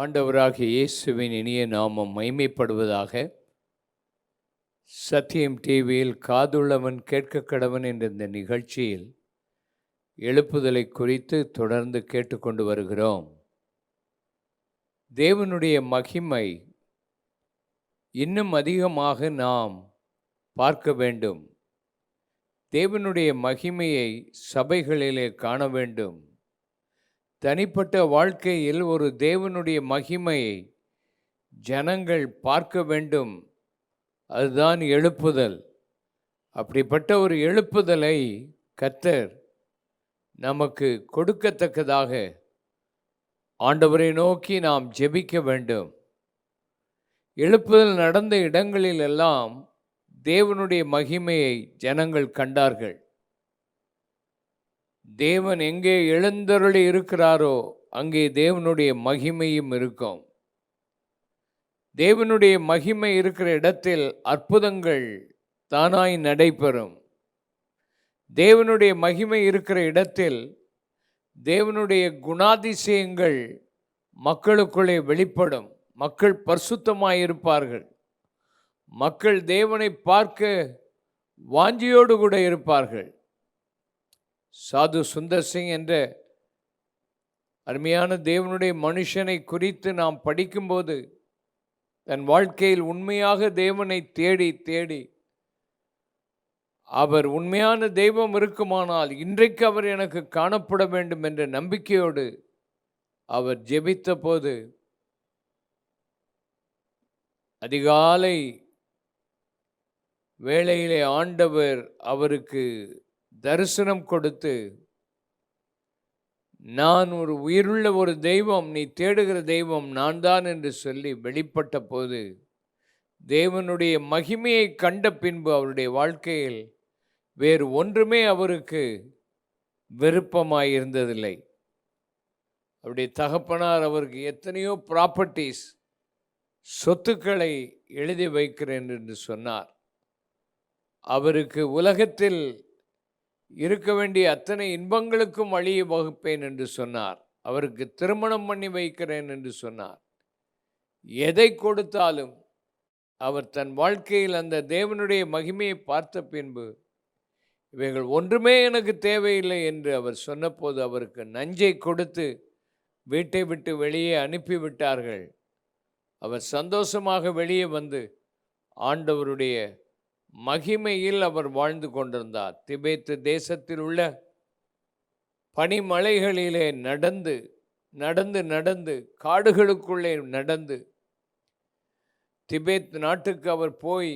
ஆண்டவராகிய இயேசுவின் இனிய நாமம் மைமைப்படுவதாக சத்தியம் டிவியில் காதுள்ளவன் கேட்க கடவன் என்ற இந்த நிகழ்ச்சியில் எழுப்புதலை குறித்து தொடர்ந்து கேட்டுக்கொண்டு வருகிறோம். தேவனுடைய மகிமை இன்னும் அதிகமாக நாம் பார்க்க வேண்டும். தேவனுடைய மகிமையை சபைகளிலே காண வேண்டும். தனிப்பட்ட வாழ்க்கையில் ஒரு தேவனுடைய மகிமையை ஜனங்கள் பார்க்க வேண்டும். அதுதான் எழுப்புதல். அப்படிப்பட்ட ஒரு எழுப்புதலை கத்தர் நமக்கு கொடுக்கத்தக்கதாக ஆண்டவரை நோக்கி நாம் ஜெபிக்க வேண்டும். எழுப்புதல் நடந்த இடங்களிலெல்லாம் தேவனுடைய மகிமையை ஜனங்கள் கண்டார்கள். தேவன் எங்கே எழுந்தருளி இருக்கிறாரோ அங்கே தேவனுடைய மகிமையும் இருக்கும். தேவனுடைய மகிமை இருக்கிற இடத்தில் அற்புதங்கள் தானாய் நடைபெறும். தேவனுடைய மகிமை இருக்கிற இடத்தில் தேவனுடைய குணாதிசயங்கள் மக்களுக்குள்ளே வெளிப்படும். மக்கள் பரிசுத்தமாயிருப்பார்கள். மக்கள் தேவனை பார்க்க வாஞ்சியோடு கூட இருப்பார்கள். சாது சுந்தர் சிங் என்ற அருமையான தேவனுடைய மனுஷனை குறித்து நாம் படிக்கும்போது தன் வாழ்க்கையில் உண்மையாக தேவனை தேடி தேடி அவர் உண்மையான தெய்வம் இருக்குமானால் இன்றைக்கு அவர் எனக்கு காணப்பட வேண்டும் என்ற நம்பிக்கையோடு அவர் ஜெபித்த போது அதிகாலை வேளையிலே ஆண்டவர் அவருக்கு தரிசனம் கொடுத்து நான் ஒரு உயிருள்ள ஒரு தெய்வம் நீ தேடுகிற தெய்வம் நான் தான் என்று சொல்லி வெளிப்பட்ட போது தேவனுடைய மகிமையை கண்ட பின்பு அவருடைய வாழ்க்கையில் வேறு ஒன்றுமே அவருக்கு விருப்பமாயிருந்ததில்லை. அவருடைய தகப்பனார் அவருக்கு எத்தனையோ ப்ராப்பர்ட்டிஸ் சொத்துக்களை எழுதி வைக்கிறேன் என்று சொன்னார். அவருக்கு உலகத்தில் இருக்க வேண்டிய அத்தனை இன்பங்களுக்கும் வழியை வகுப்பேன் என்று சொன்னார். அவருக்கு திருமணம் பண்ணி வைக்கிறேன் என்று சொன்னார். எதை கொடுத்தாலும் அவர் தன் வாழ்க்கையில் அந்த தேவனுடைய மகிமையை பார்த்த பின்பு இவைகள் ஒன்றுமே எனக்கு தேவையில்லை என்று அவர் சொன்னபோது அவருக்கு நஞ்சை கொடுத்து வீட்டை விட்டு வெளியே அனுப்பிவிட்டார்கள். அவர் சந்தோஷமாக வெளியே வந்து ஆண்டவருடைய மகிமையில் அவர் வாழ்ந்து கொண்டிருந்தார். திபேத்து தேசத்தில் உள்ள பனிமலைகளிலே நடந்து நடந்து நடந்து காடுகளுக்குள்ளே நடந்து திபேத் நாட்டுக்கு அவர் போய்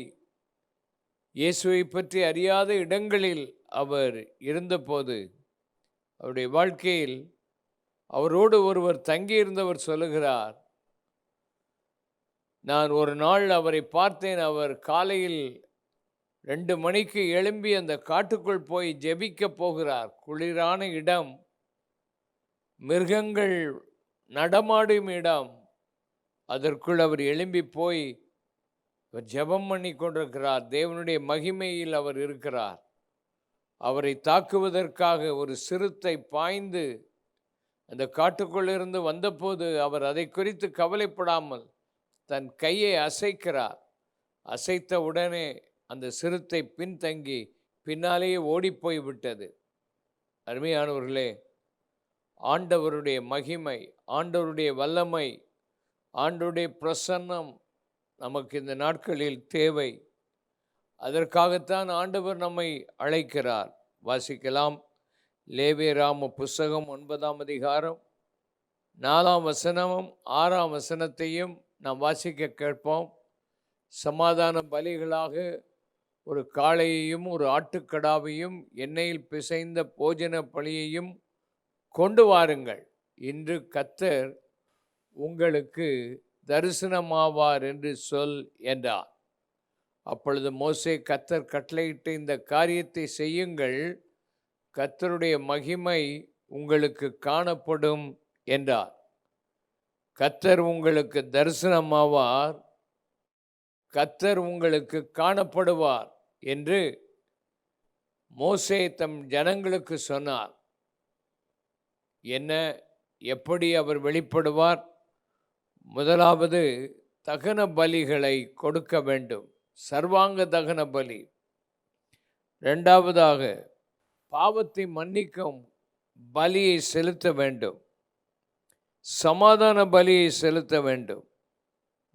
இயேசுவை பற்றி அறியாத இடங்களில் அவர் இருந்தபோது அவருடைய வாழ்க்கையில் அவரோடு ஒருவர் தங்கியிருந்தவர் சொல்லுகிறார் நான் ஒரு நாள் அவரை பார்த்தேன். அவர் காலையில் ரெண்டு மணிக்கு எழும்பி அந்த காட்டுக்குள் போய் ஜெபிக்க போகிறார். குளிரான இடம். மிருகங்கள் நடமாடும் இடம். அதற்குள் அவர் எழும்பி போய் ஜெபம் பண்ணி கொண்டிருக்கிறார். தேவனுடைய மகிமையில் அவர் இருக்கிறார். அவரை தாக்குவதற்காக ஒரு சிறுத்தை பாய்ந்து அந்த காட்டுக்குள்ளிருந்து வந்தபோது அவர் அதை குறித்து கவலைப்படாமல் தன் கையை அசைக்கிறார். அசைத்த உடனே அந்த சிறுத்தை பின்தங்கி பின்னாலேயே ஓடிப்போய் விட்டது. அருமையானவர்களே ஆண்டவருடைய மகிமை ஆண்டவருடைய வல்லமை ஆண்டவருடைய பிரசன்னம் நமக்கு இந்த நாட்களில் தேவை. அதற்காகத்தான் ஆண்டவர் நம்மை அழைக்கிறார். வாசிக்கலாம். லேவேராம புஸ்தகம் ஒன்பதாம் அதிகாரம் நாலாம் வசனமும் ஆறாம் வசனத்தையும் நாம் வாசிக்க கேட்போம். சமாதான பலிகளாக ஒரு காளையையும் ஒரு ஆட்டுக்கடாவையும் எண்ணெயில் பிசைந்த போஜன பழியையும் கொண்டு வாருங்கள். இன்று கத்தர் உங்களுக்கு தரிசனமாவார் என்று சொல் என்றார். அப்பொழுது மோசே கத்தர் கட்டளையிட்டு இந்த காரியத்தை செய்யுங்கள். கத்தருடைய மகிமை உங்களுக்கு காணப்படும் என்றார். கத்தர் உங்களுக்கு தரிசனமாவார். கத்தர் உங்களுக்கு காணப்படுவார். என்று மோசே தம் ஜனங்களுக்கு சொன்னார். என்ன எப்படி அவர் வெளிப்படுவார்? முதலாவது தகன பலிகளை கொடுக்க வேண்டும். சர்வாங்க தகன பலி. ரெண்டாவதாக பாவத்தை மன்னிக்கும் பலியை செலுத்த வேண்டும். சமாதான பலியை செலுத்த வேண்டும்.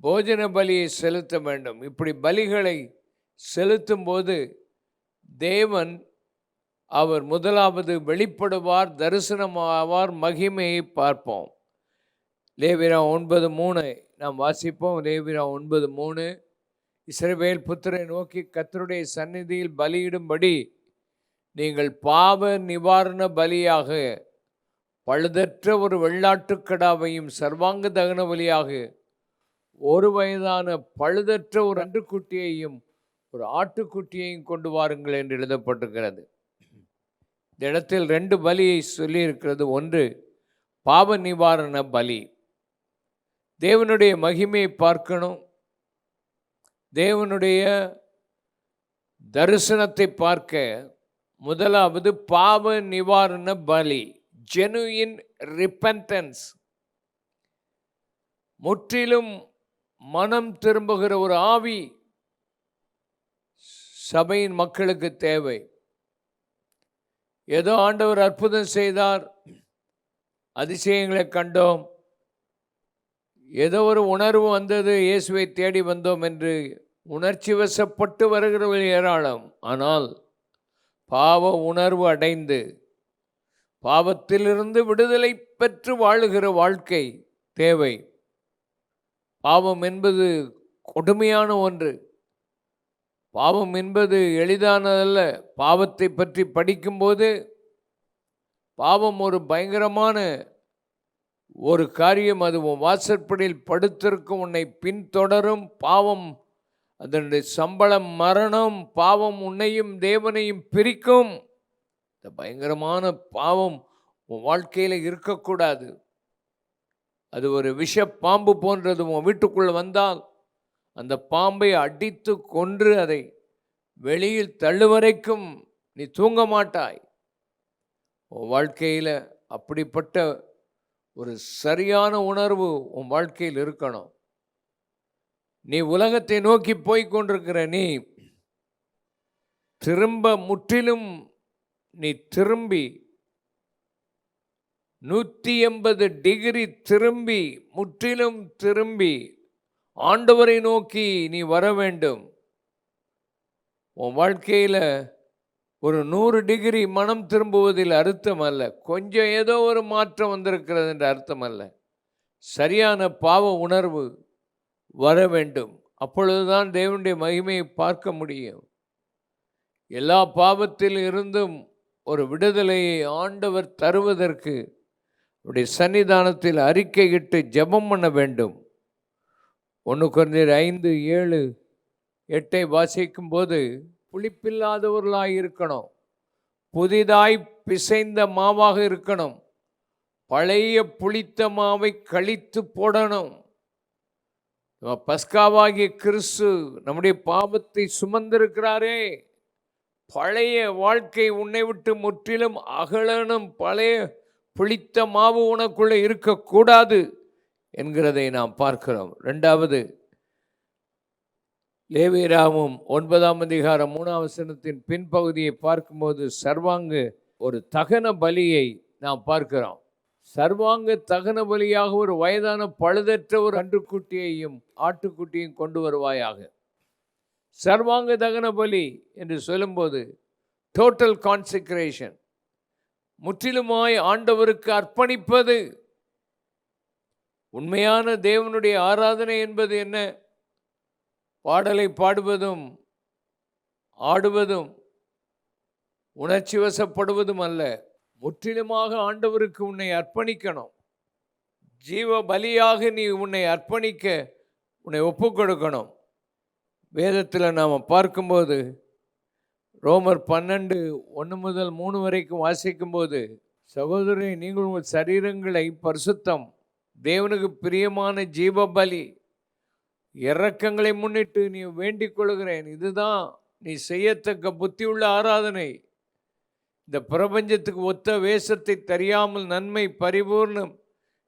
போஜன பலியை செலுத்த வேண்டும். இப்படி பலிகளை செலுத்தும்போது தேவன் அவர் முதலாவது வெளிப்படுவார் தரிசனமாவார் மகிமையை பார்ப்போம். லேவிரா ஒன்பது மூணு நாம் வாசிப்போம். லேவிரா ஒன்பது மூணு. இஸ்ரவேல் புத்திரை நோக்கி கத்தருடைய சந்நிதியில் பலியிடும்படி நீங்கள் பாவ நிவாரண பலியாக பழுதற்ற ஒரு வெள்ளாட்டுக்கடாவையும் சர்வாங்க தகன பலியாக ஒரு வயதான பழுதற்ற ஒரு அன்றுக்குட்டியையும் ஒரு ஆட்டுக்குட்டியையும் கொண்டு வாருங்கள் என்று எழுதப்பட்டிருக்கிறது. இந்த இடத்தில் ரெண்டு பலியை சொல்லியிருக்கிறது. ஒன்று பாவ நிவாரண பலி. தேவனுடைய மகிமையை பார்க்கணும். தேவனுடைய தரிசனத்தை பார்க்க. முதலாவது பாவ நிவாரண பலி. ஜெனுயின் ரிப்பன்டன்ஸ் முற்றிலும் மனம் திரும்புகிற ஒரு ஆவி. சபையின் மக்களுக்கு தேவை. ஏதோ ஆண்டவர் அற்புதம் செய்தார். அதிசயங்களை கண்டோம். ஏதோ ஒரு உணர்வு வந்தது இயேசுவை தேடி வந்தோம் என்று உணர்ச்சி வசப்பட்டு வருகிறவர்கள் ஏராளம். ஆனால் பாவ உணர்வு அடைந்து பாவத்திலிருந்து விடுதலை பெற்று வாழுகிற வாழ்க்கை தேவை. பாவம் என்பது கொடுமையான ஒன்று. பாவம் என்பது எளிதானதல்ல. பாவத்தை பற்றி படிக்கும்போது பாவம் ஒரு பயங்கரமான ஒரு காரியம். அது உன் வாசற்படியில் படுத்திருக்கும் உன்னை பின்தொடரும். பாவம் அதனுடைய சம்பளம் மரணம் பாவம் உன்னையும் தேவனையும் பிரிக்கும். இந்த பயங்கரமான பாவம் உன் வாழ்க்கையில் இருக்கக்கூடாது. அது ஒரு விஷ பாம்பு போன்றது உன் வீட்டுக்குள்ளே வந்தால் அந்த பாம்பை அடித்து கொன்று அதை வெளியில் தள்ளுவரைக்கும் நீ தூங்க மாட்டாய். உன் வாழ்க்கையில் அப்படிப்பட்ட ஒரு சரியான உணர்வு உன் வாழ்க்கையில் இருக்கணும். நீ உலகத்தை நோக்கி போய்கொண்டிருக்கிற நீ திரும்ப முற்றிலும் நீ திரும்பி நூற்றி எண்பது டிகிரி திரும்பி முற்றிலும் திரும்பி ஆண்டவரை நோக்கி நீ வர வேண்டும். உன் வாழ்க்கையில் ஒரு நூறு டிகிரி மனம் திரும்புவதில் அர்த்தம் அல்ல. கொஞ்சம் ஏதோ ஒரு மாற்றம் வந்திருக்கிறது என்ற அர்த்தம் அல்ல. சரியான பாவ உணர்வு வர வேண்டும். அப்பொழுதுதான் தேவனுடைய மகிமையை பார்க்க முடியும். எல்லா பாவத்தில் இருந்தும் ஒரு விடுதலையை ஆண்டவர் தருவதற்கு அவருடைய சன்னிதானத்தில் அறிக்கையிட்டு ஜெபம் பண்ண வேண்டும். ஒன்று குறைந்தர் ஐந்து ஏழு எட்டை வாசிக்கும் போது புளிப்பில்லாதவர்களாக இருக்கணும். புதிதாய் பிசைந்த மாவாக இருக்கணும். பழைய புளித்த மாவை கழித்து போடணும். நம்ம பஸ்காவாகிய கிறிஸ்து நம்முடைய பாவத்தை சுமந்திருக்கிறாரே. பழைய வாழ்க்கை உன்னை விட்டு முற்றிலும் அகலனும் பழைய புளித்த மாவு உனக்குள்ளே இருக்கக்கூடாது. என்கிறதை நாம் பார்க்கிறோம். ரெண்டாவது லேவியராமும் ஒன்பதாம் அதிகாரம் மூணாம் வசனத்தின் பின்பகுதியை பார்க்கும்போது சர்வாங்கு ஒரு தகன பலியை நாம் பார்க்கிறோம். சர்வாங்க தகன பலியாக ஒரு வயதான பழுதற்ற ஒரு அன்றுக்குட்டியையும் ஆட்டுக்குட்டியையும் கொண்டு வருவாயாக. சர்வாங்க தகன பலி என்று சொல்லும்போது டோட்டல் கான்செக்ரேஷன் முற்றிலுமாய் ஆண்டவருக்கு அர்ப்பணிப்பது உண்மையான தேவனுடைய ஆராதனை என்பது என்ன? பாடலை பாடுவதும் ஆடுவதும் உணர்ச்சி வசப்படுவதும் அல்ல. முற்றிலுமாக ஆண்டவருக்கு உன்னை அர்ப்பணிக்கணும். ஜீவ பலியாக நீ உன்னை அர்ப்பணிக்க உன்னை ஒப்பு கொடுக்கணும். வேதத்தில் நாம் பார்க்கும்போது ரோமர் பன்னெண்டு ஒன்று முதல் மூணு வரைக்கும் வாசிக்கும்போது சகோதரி நீங்கள் உங்கள் சரீரங்களை பரிசுத்தம் தேவனுக்கு பிரியமான ஜீவபலி இறக்கங்களை முன்னிட்டு நீ வேண்டிக் கொள்கிறேன் இதுதான் நீ செய்யத்தக்க புத்தியுள்ள ஆராதனை. இந்த பிரபஞ்சத்துக்கு ஒத்த வேஷத்தை தெரியாமல் நன்மை பரிபூர்ணம்.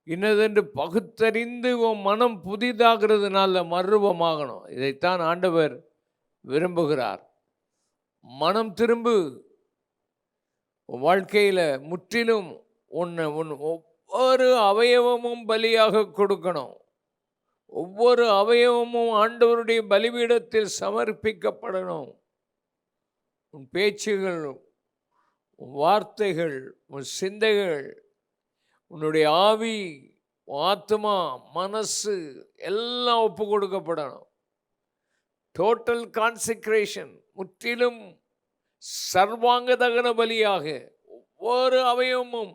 இன்னதென்று பகுத்தறிந்து உன் மனம் புதிதாகிறதுனால மறுரூபமாகணும் இதைத்தான் ஆண்டவர் விரும்புகிறார். மனம் திரும்பு. வாழ்க்கையில் முற்றிலும் உன்னை உன் ஒவ்வொரு அவயவமும் பலியாக கொடுக்கணும். ஒவ்வொரு அவயவமும் ஆண்டவருடைய பலிபீடத்தில் சமர்ப்பிக்கப்படணும். உன் பேச்சுகள் உன் வார்த்தைகள் உன் சிந்தைகள் உன்னுடைய ஆவி ஆத்மா மனசு எல்லாம் ஒப்பு கொடுக்கப்படணும். டோட்டல் கான்சிக்ரேஷன் முற்றிலும் சர்வாங்க தகன பலியாக ஒவ்வொரு அவயவமும்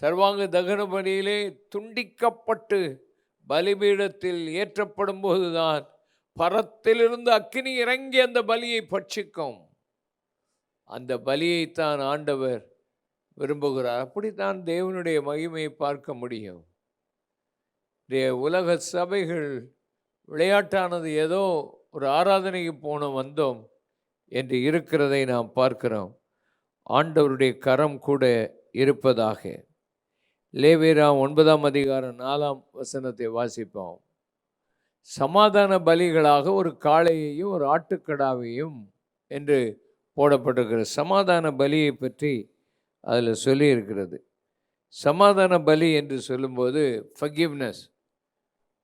சர்வாங்க தகன பணியிலே துண்டிக்கப்பட்டு பலிபீடத்தில் ஏற்றப்படும் போதுதான் பரத்திலிருந்து அக்கினி இறங்கி அந்த பலியை பட்சிக்கும். அந்த பலியைத்தான் ஆண்டவர் விரும்புகிறார். அப்படித்தான் தேவனுடைய மகிமையை பார்க்க முடியும். உலக சபைகள் விளையாட்டானது ஏதோ ஒரு ஆராதனைக்கு போனோம் வந்தோம் என்று இருக்கிறதை நாம் பார்க்கிறோம். ஆண்டவருடைய கரம் கூட இருப்பதாக. லேவேரா ஒன்பதாம் அதிகாரம் நாலாம் வசனத்தை வாசிப்போம். சமாதான பலிகளாக ஒரு காளையையும் ஒரு ஆட்டுக்கடாவையும் என்று போடப்பட்டிருக்கிற சமாதான பலியை பற்றி அதில் சொல்லியிருக்கிறது. சமாதான பலி என்று சொல்லும்போது ஃபகிவ்னஸ்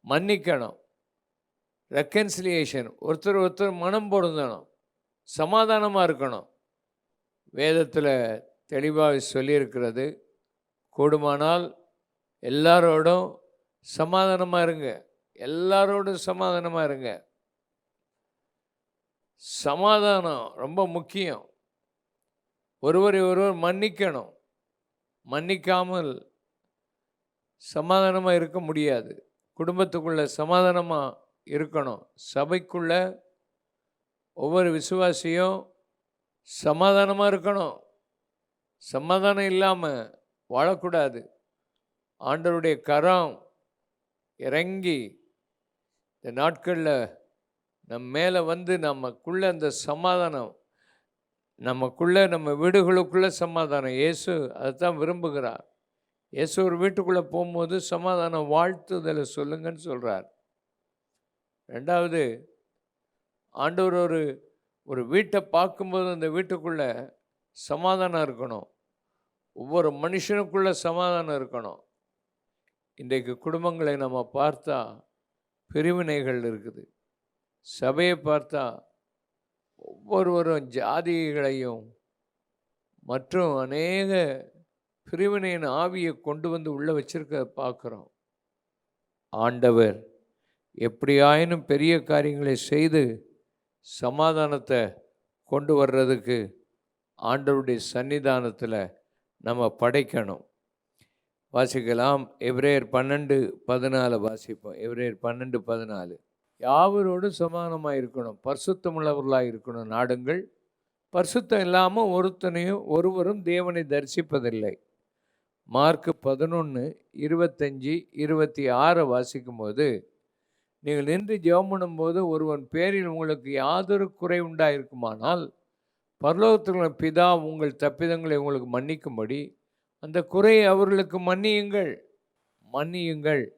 மன்னிக்கணும் ரெக்கன்சிலியேஷன் ஒருத்தர் ஒருத்தர் மனம் பொருந்தணும் சமாதானமாக இருக்கணும். வேதத்தில் தெளிவாக சொல்லியிருக்கிறது. கூடுமானால் எல்லாரோடும் சமாதானமாக இருங்க. எல்லாரோடும் சமாதானமாக இருங்க. சமாதானம் ரொம்ப முக்கியம். ஒருவரை ஒருவர் மன்னிக்கணும். மன்னிக்காமல் சமாதானமாக இருக்க முடியாது. குடும்பத்துக்குள்ளே சமாதானமாக இருக்கணும். சபைக்குள்ள ஒவ்வொரு விசுவாசியும் சமாதானமாக இருக்கணும். சமாதானம் இல்லாமல் வாழக்கூடாது. ஆண்டவருடைய கரம் இறங்கி இந்த நாட்களில் நம்ம மேலே வந்து நமக்குள்ளே அந்த சமாதானம் நமக்குள்ளே நம்ம வீடுகளுக்குள்ளே சமாதானம். இயேசு அதுதான் விரும்புகிறார். இயேசு ஒரு வீட்டுக்குள்ளே போகும்போது சமாதானம் வாழ்த்துதலை சொல்லுங்கன்னு சொல்கிறார் ரெண்டாவது ஆண்டவர் ஒரு ஒரு வீட்டை பார்க்கும்போது அந்த வீட்டுக்குள்ளே சமாதானம் இருக்கணும். ஒவ்வொரு மனுஷனுக்குள்ள சமாதானம் இருக்கணும். இன்றைக்கு குடும்பங்களை நம்ம பார்த்தா பிரிவினைகள் இருக்குது. சபையை பார்த்தா ஒவ்வொருவரும் ஜாதிகளையும் மற்றும் அநேக பிரிவினையின் ஆவியை கொண்டு வந்து உள்ளே வச்சிருக்க பார்க்குறோம். ஆண்டவர் எப்படியாயினும் பெரிய காரியங்களை செய்து சமாதானத்தை கொண்டு வர்றதுக்கு ஆண்டவருடைய சன்னிதானத்தில் நம்ம படைக்கணும். வாசிக்கலாம். எவ்ரேயர் பன்னெண்டு பதினாலு வாசிப்போம். எவ்ரேயர் பன்னெண்டு பதினாலு. யாவரோடும் சமானமாக இருக்கணும். பரிசுத்தமுள்ளவர்களாக இருக்கணும். நாடுங்கள். பரிசுத்தம் இல்லாமல் ஒருத்தனையும் ஒருவரும் தேவனை தரிசிப்பதில்லை. மார்க் பதினொன்று இருபத்தஞ்சி இருபத்தி ஆறை வாசிக்கும்போது நீங்கள் நின்று ஜெபம் பண்ணும்போது ஒருவன் பேரில் உங்களுக்கு யாதொரு குறை உண்டாயிருக்குமானால் பரலோகத்தில் பிதா உங்கள் தப்பிதங்களை உங்களுக்கு மன்னிக்கும்படி அந்த குறையை அவர்களுக்கு மன்னியுங்கள். மன்னியுங்கள்.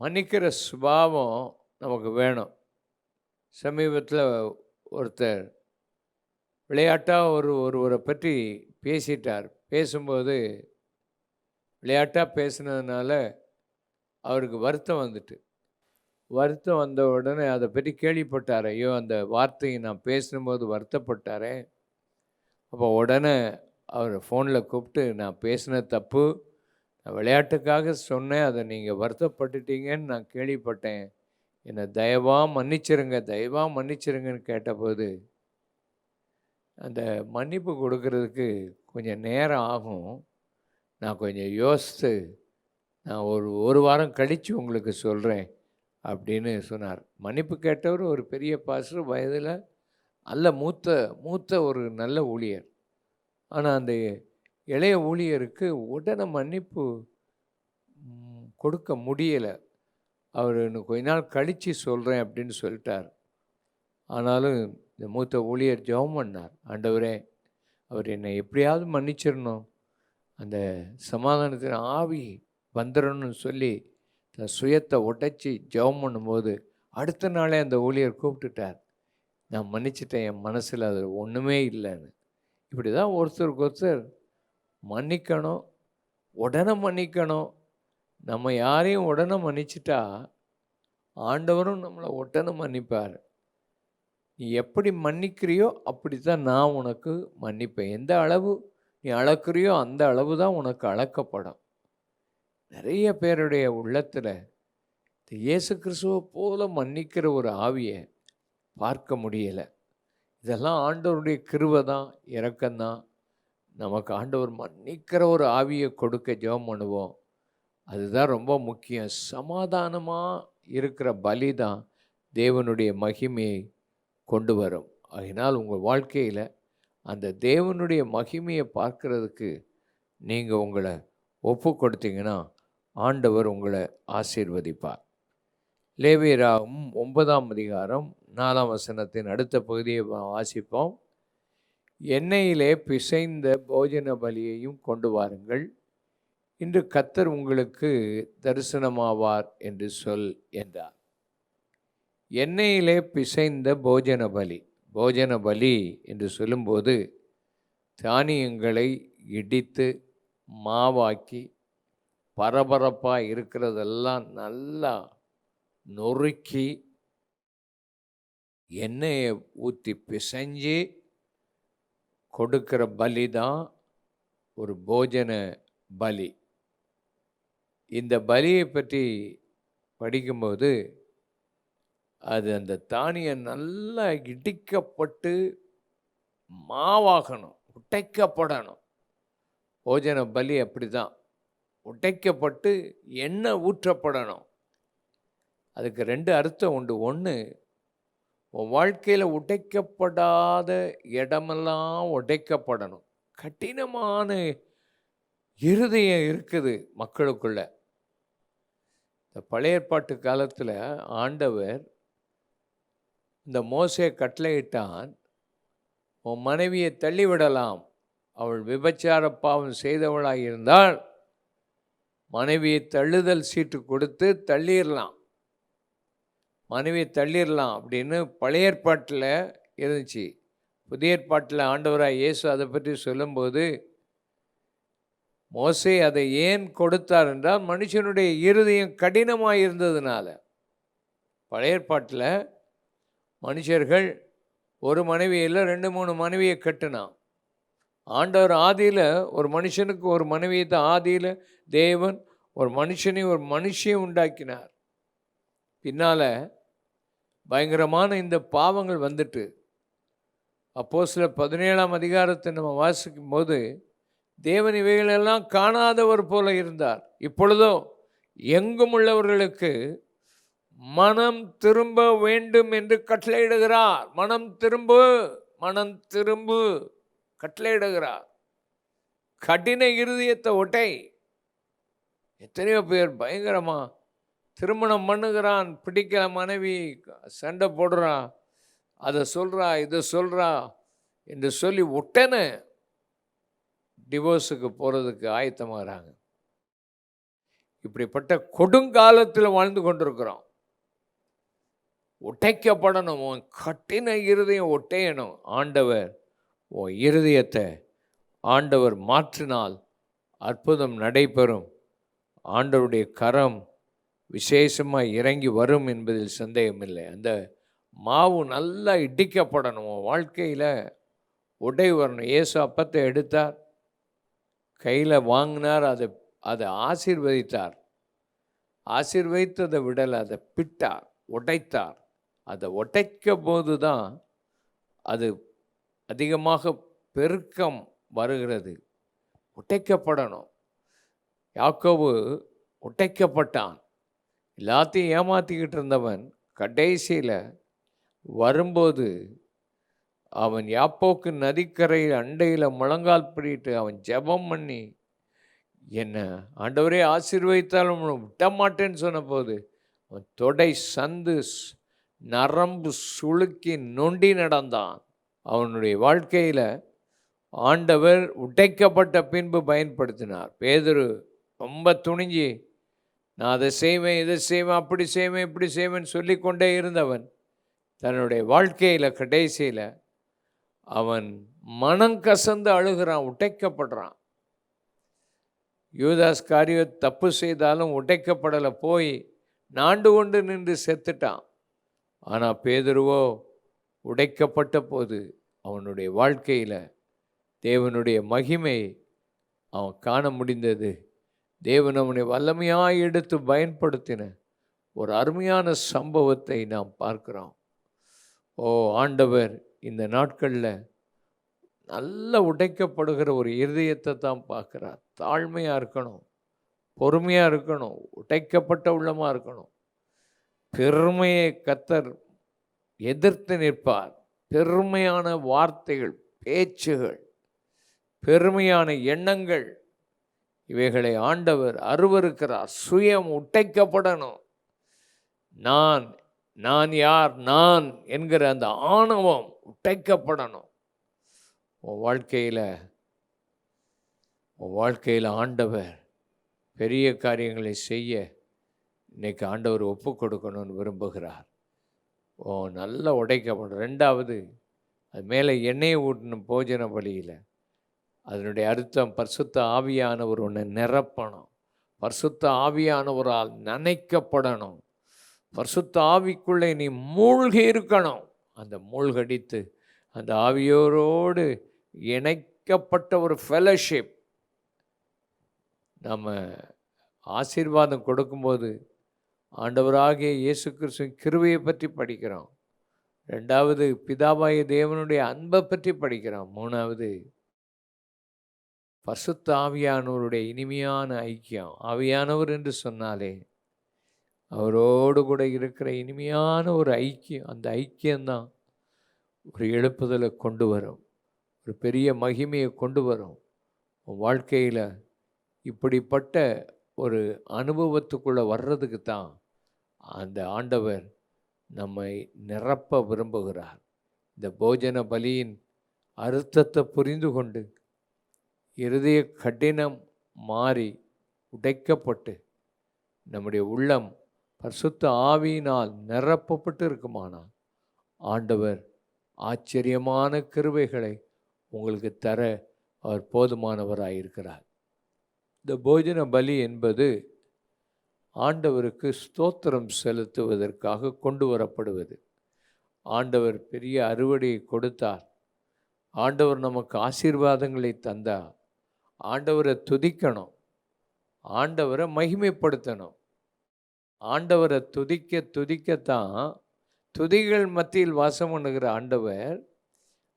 மன்னிக்கிற சுபாவம் நமக்கு வேணும். சமீபத்தில் ஒருத்தர் விளையாட்டாக ஒரு ஒருவரை பற்றி பேசிட்டார். பேசும்போது விளையாட்டாக பேசுனதுனால அவருக்கு வருத்தம் வந்துட்டு. வருத்தம் வந்த உடனே அதை பற்றி கேள்விப்பட்டார். ஐயோ அந்த வார்த்தையை நான் பேசும்போது வருத்தப்பட்டாரே. அப்போ உடனே அவர் ஃபோனில் கூப்பிட்டு நான் பேசின தப்பு நான் விளையாட்டுக்காக சொன்னேன் அதை நீங்கள் வருத்தப்பட்டுட்டீங்கன்னு நான் கேள்விப்பட்டேன். என்னை தயவாக மன்னிச்சிருங்க தயவாக மன்னிச்சிருங்கன்னு கேட்டபோது அந்த மன்னிப்பு கொடுக்கறதுக்கு கொஞ்சம் நேரம் ஆகும். நான் கொஞ்சம் யோசித்து நான் ஒரு ஒரு வாரம் கழித்து உங்களுக்கு சொல்கிறேன் அப்படின்னு சொன்னார். மன்னிப்பு கேட்டவர் ஒரு பெரிய பாஸ்டர் வயதில் நல்ல மூத்த மூத்த ஒரு நல்ல ஊழியர். ஆனால் அந்த இளைய ஊழியருக்கு உடனே மன்னிப்பு கொடுக்க முடியலை. அவர் இன்னும் கொஞ்ச நாள் கழித்து சொல்கிறேன் அப்படின்னு சொல்லிட்டார். ஆனாலும் இந்த மூத்த ஊழியர் ஜெபம் பண்ணார். ஆண்டவரே அவர் என்னை எப்படியாவது மன்னிச்சிடணும். அந்த சமாதானத்தின் ஆவி வந்துடணும்னு சொல்லி தன் சுயத்தை உடைச்சி ஜெபம் பண்ணும்போது அடுத்த நாளே அந்த ஊழியர் கூப்பிட்டுட்டார். நான் மன்னிச்சிட்டேன் என் மனசில் அது ஒன்றுமே இல்லைன்னு. இப்படி தான் ஒருத்தருக்கு ஒருத்தர் மன்னிக்கணும் உடனே மன்னிக்கணும். நம்ம யாரையும் உடனே மன்னிச்சிட்டா ஆண்டவரும் நம்மளை உடனே மன்னிப்பார். நீ எப்படி மன்னிக்கிறியோ அப்படி தான் நான் உனக்கு மன்னிப்பேன். எந்த அளவு நீ அளக்குறியோ அந்த அளவு தான் உனக்கு அளக்கப்படும். நிறைய பேருடைய உள்ளத்தில் இந்த இயேசு கிறிஸ்துவை போல மன்னிக்கிற ஒரு ஆவியை பார்க்க முடியலை. இதெல்லாம் ஆண்டவருடைய கிருவை தான் இறக்கம்தான் நமக்கு ஆண்டவர் மன்னிக்கிற ஒரு ஆவியை கொடுக்க ஜெபம் பண்ணுவோம். அதுதான் ரொம்ப முக்கியம். சமாதானமாக இருக்கிற பலி தான் தேவனுடைய மகிமையை கொண்டு வரும். அதனால் உங்கள் வாழ்க்கையில் அந்த தேவனுடைய மகிமையை பார்க்கறதுக்கு நீங்கள் உங்களை ஒப்பு கொடுத்தீங்கன்னா ஆண்டவர் உங்களை ஆசீர்வதிப்பார். லேவியராகவும் ஒன்பதாம் அதிகாரம் நாலாம் வசனத்தின் அடுத்த பகுதியை வாசிப்போம். எண்ணெயிலே பிசைந்த போஜன பலியையும் கொண்டு வாருங்கள். இன்று கத்தர் உங்களுக்கு தரிசனமாவார் என்று சொல் என்றார். எண்ணெயிலே பிசைந்த போஜன பலி போஜன பலி என்று சொல்லும்போது தானியங்களை இடித்து மாவாக்கி பரபரப்பாக இருக்கிறதெல்லாம் நல்லா நொறுக்கி எண்ணெயை ஊற்றி பிசைஞ்சு கொடுக்கிற பலி தான் ஒரு போஜன பலி. இந்த பலியை பற்றி படிக்கும்போது அது அந்த தானியம் நல்லா இடிக்கப்பட்டு மாவாகணும் உடைக்கப்படணும். போஜன பலி அப்படி தான் உடைக்கப்பட்டு எண்ணெய் ஊற்றப்படணும். அதுக்கு ரெண்டு அர்த்தம் உண்டு. ஒன்று உன் வாழ்க்கையில் உடைக்கப்படாத இடமெல்லாம் உடைக்கப்படணும். கடினமான இருதயம் இருக்குது மக்களுக்குள்ள. இந்த பழைய ஏற்பாட்டு காலத்தில் ஆண்டவர் இந்த மோசையை கட்டளையிட்டான் உன் மனைவியை தள்ளிவிடலாம். அவள் விபச்சார பாவம் செய்தவளாக இருந்தால் மனைவியை தள்ளுதல் சீட்டு கொடுத்து தள்ளிடலாம் மனைவியை தள்ளிடலாம் அப்படின்னு பழைய ஏற்பாட்டில் இருந்துச்சு. புதிய ஏற்பாட்டில் ஆண்டவராக இயேசு அதை பற்றி சொல்லும்போது மோசை அதை ஏன் கொடுத்தார் என்றால் மனுஷனுடைய இருதயம் கடினமாக இருந்ததுனால. பழைய ஏற்பாட்டில் மனுஷர்கள் ஒரு மனைவியில் ரெண்டு மூணு மனைவியை கட்டினான். ஆண்டவர் ஆதியில் ஒரு மனுஷனுக்கு ஒரு மனைவியை தான் ஆதியில் தேவன் ஒரு மனுஷனையும் ஒரு மனுஷியை உண்டாக்கினார். பின்னால் பயங்கரமான இந்த பாவங்கள் வந்துட்டு. அப்போ சில பதினேழாம் அதிகாரத்தை நம்ம வாசிக்கும் போது தேவன் இவைகளெல்லாம் காணாதவர் போல இருந்தார். இப்பொழுதோ எங்கும் உள்ளவர்களுக்கு மனம் திரும்ப வேண்டும் என்று கட்டளையிடுகிறார். மனம் திரும்பு மனம் திரும்பு. கட்டளையிடுகிறார் கடின இருதயத்தை ஒட்டை. எத்தனையோ பேர் பயங்கரமா திருமணம் பண்ணுகிறான் பிடிக்கல மனைவி சண்டை போடுறான். அதை சொல்கிறா இதை சொல்கிறா என்று சொல்லி உடனே டிவோர்ஸுக்கு போகிறதுக்கு ஆயத்தமாகறாங்க. இப்படிப்பட்ட கொடுங்காலத்தில் வாழ்ந்து கொண்டிருக்கிறோம். ஒட்டைக்கப்படணும் கட்டின இருதயம் ஒட்டையணும் ஆண்டவர். உன் இருதயத்தை ஆண்டவர் மாற்றினால் அற்புதம் நடைபெறும். ஆண்டவருடைய கரம் விசேஷமாக இறங்கி வரும் என்பதில் சந்தேகமில்லை. அந்த மாவு நல்லா இடிக்கப்படணும். வாழ்க்கையில் உடை வரணும். இயேசு அப்பத்தை எடுத்தார். கையில் வாங்கினார். அதை அதை ஆசீர்வதித்தார். ஆசீர்வதித்ததை விடலை அதை பிட்டார் உடைத்தார். அதை உடைக்க போது தான் அது அதிகமாக பெருக்கம் வருகிறது. உடைக்கப்படணும் யாக்கோவு உடைக்கப்பட்டான் எல்லாத்தையும் ஏமாற்றிக்கிட்டு இருந்தவன் கடைசியில் வரும்போது அவன் யாப்போக்கு நதிக்கரையில் அண்டையில் முழங்கால் பிடிட்டு அவன் ஜெபம் பண்ணி என்ன ஆண்டவரே ஆசீர்வதித்தாலும் விட்டமாட்டேன்னு சொன்னபோது அவன் தொடை சந்து நரம்பு சுளுக்கி நொண்டி நடந்தான். அவனுடைய வாழ்க்கையில் ஆண்டவர் உடைக்கப்பட்ட பின்பு பயன்படுத்தினார். பேதுரு ரொம்ப துணிஞ்சி நான் அதை செய்வேன் இதை செய்வேன் அப்படி செய்வேன் இப்படி செய்வேன் சொல்லிக்கொண்டே இருந்தவன் தன்னுடைய வாழ்க்கையில் கடைசியில் அவன் மனம் கசந்து அழுகிறான் உடைக்கப்படுறான். யூதாஸ் காரியோ தப்பு செய்தாலும் உடைக்கப்படலை போய் நாண்டு கொண்டு நின்று செத்துட்டான். ஆனால் பேதுருவோ உடைக்கப்பட்ட போது அவனுடைய வாழ்க்கையில் தேவனுடைய மகிமை அவன் காண முடிந்தது. தேவன் அவனை வல்லமையாக எடுத்து பயன்படுத்தின ஒரு அருமையான சம்பவத்தை நாம் பார்க்குறோம். ஓ ஆண்டவர் இந்த நாட்களில் நல்ல உடைக்கப்படுகிற ஒரு இருதயத்தை தான் பார்க்குறார். தாழ்மையாக இருக்கணும் பொறுமையாக இருக்கணும் உடைக்கப்பட்ட உள்ளமாக இருக்கணும். பெருமையை கத்தர் எதிர்த்து நிற்பார். பெருமையான வார்த்தைகள் பேச்சுகள் பெருமையான எண்ணங்கள். இவைகளை ஆண்டவர் அருவருக்கிறார். சுயம் உட்டைக்கப்படணும் நான் நான் யார்? நான் என்கிற அந்த ஆணவம் உட்டைக்கப்படணும் உன் வாழ்க்கையில் உன் வாழ்க்கையில் ஆண்டவர் பெரிய காரியங்களை செய்ய இன்னைக்கு ஆண்டவர் ஒப்பு கொடுக்கணும்னு விரும்புகிறார். ஓ நல்லா உடைக்கப்படும் ரெண்டாவது அது மேலே எண்ணெயை ஊட்டணும் போஜன வழியில் அதனுடைய அர்த்தம் பரிசுத்த ஆவியானவர் ஒன்று நிரப்பணும். பரிசுத்த ஆவியானவரால் நனைக்கப்படணும். பரிசுத்த ஆவிக்குள்ளே நீ மூழ்கி இருக்கணும். அந்த மூழ்கடித்து அந்த ஆவியோரோடு இணைக்கப்பட்ட ஒரு ஃபெலோஷிப் நம்ம ஆசீர்வாதம் கொடுக்கும்போது ஆண்டவராகிய இயேசு கிறிஸ்து கிருவையை பற்றி படிக்கிறோம். ரெண்டாவது பிதாபாய தேவனுடைய அன்பை பற்றி படிக்கிறோம். மூணாவது பசுத்த ஆவியானவருடைய இனிமையான ஐக்கியம். ஆவியானவர் என்று சொன்னாலே அவரோடு கூட இருக்கிற இனிமையான ஒரு ஐக்கியம் அந்த ஐக்கியம்தான் ஒரு எழுப்புதலை கொண்டு வரும். ஒரு பெரிய மகிமையை கொண்டு வரும். வாழ்க்கையில் இப்படிப்பட்ட ஒரு அனுபவத்துக்குள்ளே வர்றதுக்கு தான் அந்த ஆண்டவர் நம்மை நிரப்ப விரும்புகிறார். இந்த போஜன பலியின் அர்த்தத்தை புரிந்து கொண்டு இருதய கடினம் மாறி உடைக்கப்பட்டு நம்முடைய உள்ளம் பரிசுத்த ஆவியினால் நிரப்பப்பட்டு இருக்குமானால் ஆண்டவர் ஆச்சரியமான கிருவைகளை உங்களுக்கு தர அவர் போதுமானவராக இருக்கிறார் இந்த போஜன பலி என்பது ஆண்டவருக்கு ஸ்தோத்திரம் செலுத்துவதற்காக கொண்டு வரப்படுவது. ஆண்டவர் பெரிய அறுவடையை கொடுத்தார். ஆண்டவர் நமக்கு ஆசீர்வாதங்களை தந்தார். ஆண்டவரை துதிக்கணும். ஆண்டவரை மகிமைப்படுத்தணும். ஆண்டவரை துதிக்க துதிக்கத்தான் துதிகள் மத்தியில் வாசம் பண்ணுகிற ஆண்டவர்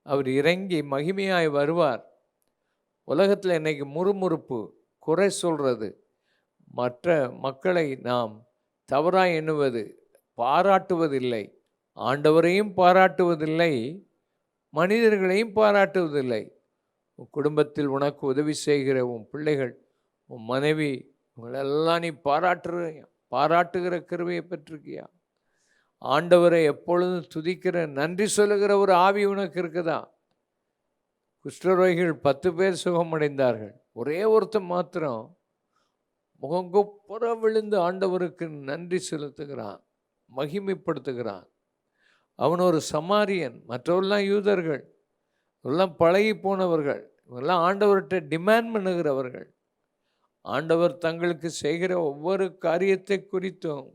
அவர் இறங்கி மகிமையாய் வருவார். உலகத்தில் இன்றைக்கி முறுமுறுப்பு குறை சொல்கிறது மற்ற மக்களை நாம் தவறாக எண்ணுவது பாராட்டுவதில்லை. ஆண்டவரையும் பாராட்டுவதில்லை. மனிதர்களையும் பாராட்டுவதில்லை. உன் குடும்பத்தில் உனக்கு உதவி செய்கிற உன் பிள்ளைகள் உன் மனைவி இவங்களெல்லாம் நீ பாராட்டுற பாராட்டுகிற கருவியை பெற்றிருக்கியா? ஆண்டவரை எப்பொழுதும் துதிக்கிற நன்றி சொல்லுகிற ஒரு ஆவி உனக்கு இருக்குதா? குஷ்டரோகிகள் பத்து பேர் சுகமடைந்தார்கள். ஒரே ஒருத்தன் மாத்திரம் முகங்கொப்புற விழுந்து ஆண்டவருக்கு நன்றி செலுத்துகிறான் மகிமைப்படுத்துகிறான். அவன் ஒரு சமாரியன் மற்றவெல்லாம் யூதர்கள் எல்லாம் பழகி போனவர்கள் இவெல்லாம் ஆண்டவர்கிட்ட டிமாண்ட் பண்ணுகிறவர்கள். ஆண்டவர் தங்களுக்கு செய்கிற ஒவ்வொரு காரியத்தை குறித்தும்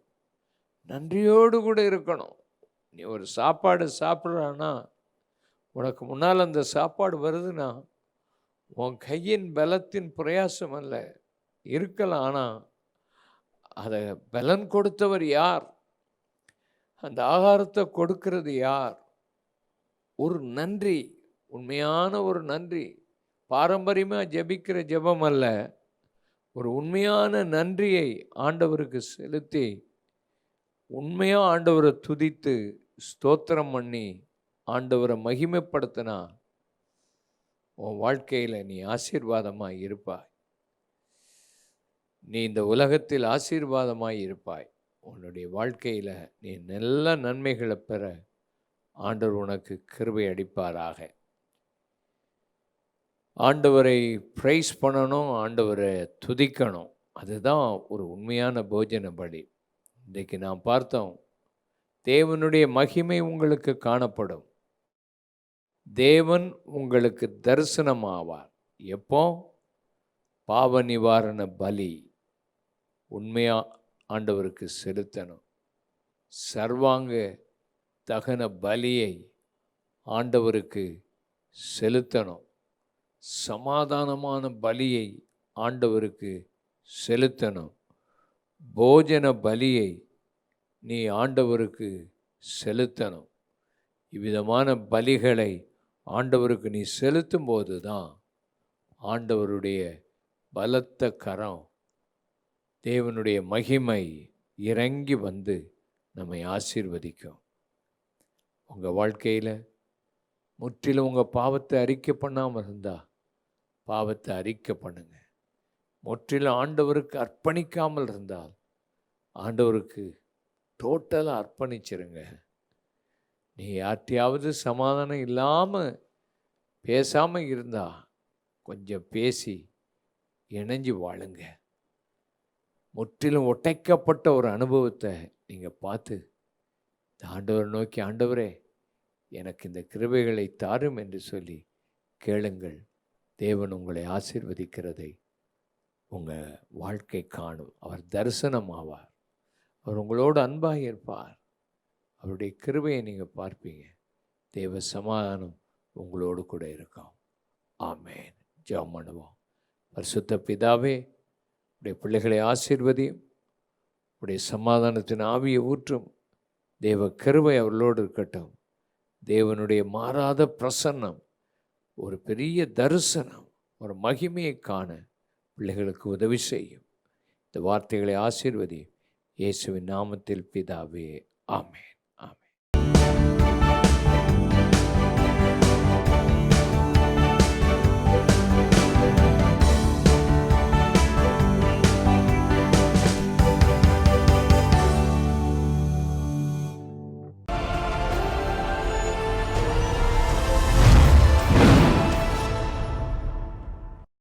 நன்றியோடு கூட இருக்கணும். நீ ஒரு சாப்பாடு சாப்பிட்றான்னா உனக்கு முன்னால் அந்த சாப்பாடு வருதுன்னா உன் கையின் பலத்தின் பிரயாசம் அல்ல. இருக்கலாம். ஆனால் அதை பலன் கொடுத்தவர் யார்? அந்த ஆகாரத்தை கொடுக்கிறது யார்? ஒரு நன்றி உண்மையான ஒரு நன்றி. பாரம்பரியமாக ஜெபிக்கிற ஜெபம் அல்ல. ஒரு உண்மையான நன்றியை ஆண்டவருக்கு செலுத்தி உண்மையாக ஆண்டவரை துதித்து ஸ்தோத்திரம் பண்ணி ஆண்டவரை மகிமைப்படுத்தினா உன் வாழ்க்கையில் நீ ஆசீர்வாதமாக இருப்பாய். நீ இந்த உலகத்தில் ஆசீர்வாதமாய் இருப்பாய். உன்னுடைய வாழ்க்கையில் நீ நல்ல நன்மைகளை பெற ஆண்டவர் உனக்கு கிருபை அடிப்பாராக. ஆண்டவரை ப்ரைஸ் பண்ணணும் ஆண்டவரை துதிக்கணும். அதுதான் ஒரு உண்மையான போஜன பலி இன்றைக்கு நாம் பார்த்தோம் தேவனுடைய மகிமை உங்களுக்கு காணப்படும். தேவன் உங்களுக்கு தரிசனமாவார். எப்போ? பாவ நிவாரண பலி. உண்மையாக ஆண்டவருக்கு செலுத்தணும். சர்வாங்க தகன பலியை ஆண்டவருக்கு செலுத்தணும். சமாதானமான பலியை ஆண்டவருக்கு செலுத்தணும். போஜன பலியை நீ ஆண்டவருக்கு செலுத்தணும். இவ்விதமான பலிகளை ஆண்டவருக்கு நீ செலுத்தும் போது தான் ஆண்டவருடைய பலத்த கரம் தேவனுடைய மகிமை இறங்கி வந்து நம்மை ஆசீர்வதிக்கும். உங்கள் வாழ்க்கையில் முற்றிலும் உங்கள் பாவத்தை அறிக்கை பண்ணாமல் இருந்தால் பாவத்தை அறிக்கை பண்ணுங்க. முற்றிலும் ஆண்டவருக்கு அர்ப்பணிக்காமல் இருந்தால் ஆண்டவருக்கு டோட்டலாக அர்ப்பணிச்சிருங்க. நீ யார்ட்டையாவது சமாதானம் இல்லாமல் பேசாமல் இருந்தால் கொஞ்சம் பேசி இணைஞ்சு வாழுங்க. முற்றிலும் ஒட்டைக்கப்பட்ட ஒரு அனுபவத்தை நீங்கள் பார்த்து இந்த ஆண்டவரை நோக்கி ஆண்டவரே எனக்கு இந்த கிருபைகளை தாரும் என்று சொல்லி கேளுங்கள். தேவன் உங்களை ஆசீர்வதிக்கிறதை உங்கள் வாழ்க்கை காணும். அவர் தரிசனம் ஆவார் அவர் உங்களோடு அன்பாக இருப்பார். அவருடைய கிருபையை நீங்கள் பார்ப்பீங்க. தேவ சமாதானம் உங்களோடு கூட இருக்கும். ஆமேன். ஜெபம் பண்ணுவோம். பரிசுத்த பிதாவே உடைய பிள்ளைகளை ஆசீர்வதியும் உடைய சமாதானத்தின் ஆவியை ஊற்றும். தேவ கருவை அவர்களோடு இருக்கட்டும். தேவனுடைய மாறாத பிரசன்னம் ஒரு பெரிய தரிசனம் ஒரு மகிமையை காண பிள்ளைகளுக்கு உதவி செய்யும். இந்த வார்த்தைகளை ஆசீர்வதி. இயேசுவின் நாமத்தில் பிதாவே ஆமே